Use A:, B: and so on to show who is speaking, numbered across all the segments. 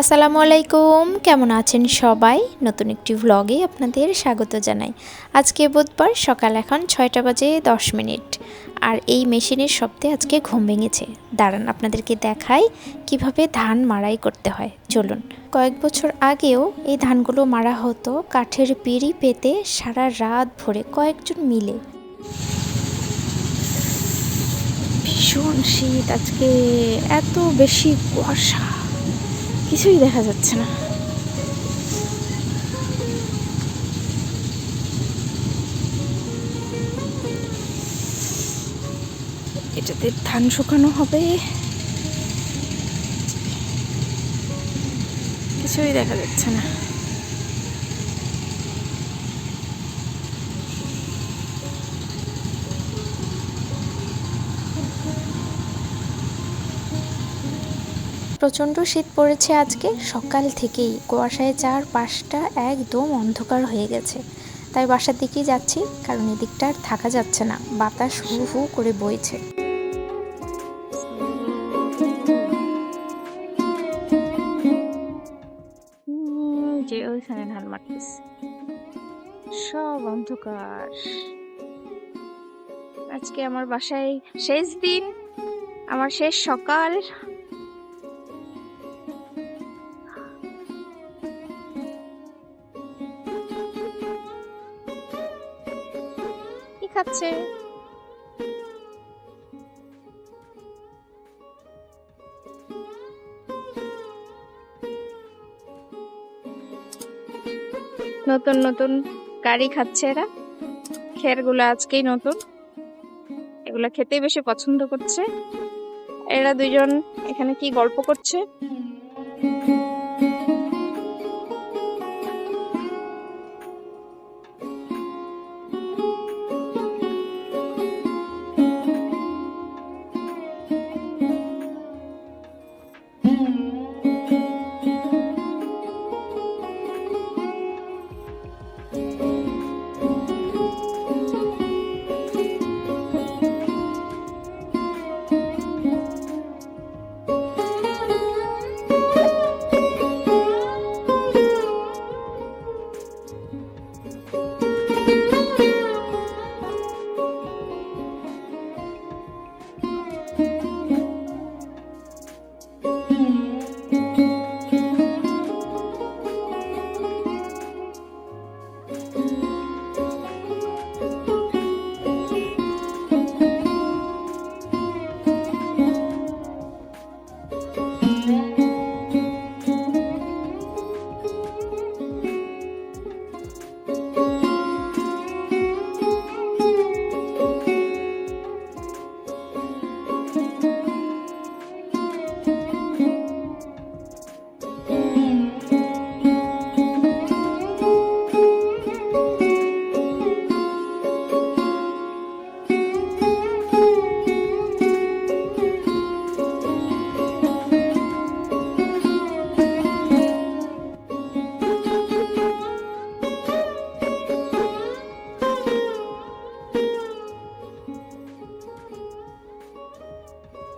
A: আসসালামু আলাইকুম। কেমন আছেন সবাই? নতুন একটি ভ্লগে আপনাদের স্বাগত জানাই। আজকে বুধবার, সকাল এখন ছয়টা বাজে দশ মিনিট। আর এই মেশিনের শব্দে আজকে ঘুম ভেঙেছে। দাঁড়ান, আপনাদেরকে দেখাই কীভাবে ধান মাড়াই করতে হয়। চলুন। কয়েক বছর আগেও এই ধানগুলো মারা হতো কাঠের পিড়ি পেতে সারা রাত ভরে কয়েকজন মিলে। ভীষণ শীত আজকে, এত বেশি কুয়াশা। কিছুই দেখা যাচ্ছে না। এটাতে ধান শুকানো হবে। কিছুই দেখা যাচ্ছে না। প্রচণ্ড শীত পড়েছে আজকে। সকাল থেকেই কুয়াশায় চার পাঁচটা একদম অন্ধকার হয়ে গেছে। তাই বাসার দিকেই যাচ্ছি, কারণ এদিকটা আর থাকা যাচ্ছে না। বাতাস হু হু করে বইছে। সব অন্ধকার। আজকে আমার বাসায় শেষ দিন, আমার শেষ সকাল। খাচ্ছে। নতুন নতুন গাড়ি খাচ্ছে এরা। খেরগুলো আজকেই নতুন। এগুলা খেতেই বেশি পছন্দ করছে। এরা দুজন এখানে কি গল্প করছে?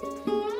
A: Música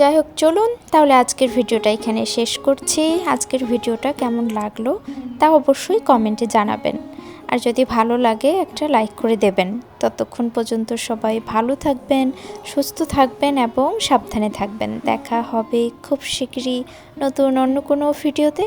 A: যাই হোক, চলুন তাহলে আজকের ভিডিওটা এখানে শেষ করছি। আজকের ভিডিওটা কেমন লাগল তা অবশ্যই কমেন্টে জানাবেন। আর যদি ভালো লাগে, একটা লাইক করে দেবেন। ততক্ষণ পর্যন্ত সবাই ভালো থাকবেন, সুস্থ থাকবেন এবং সাবধানে থাকবেন। দেখা হবে খুব শীঘ্রই নতুন অন্য কোনো ভিডিওতে।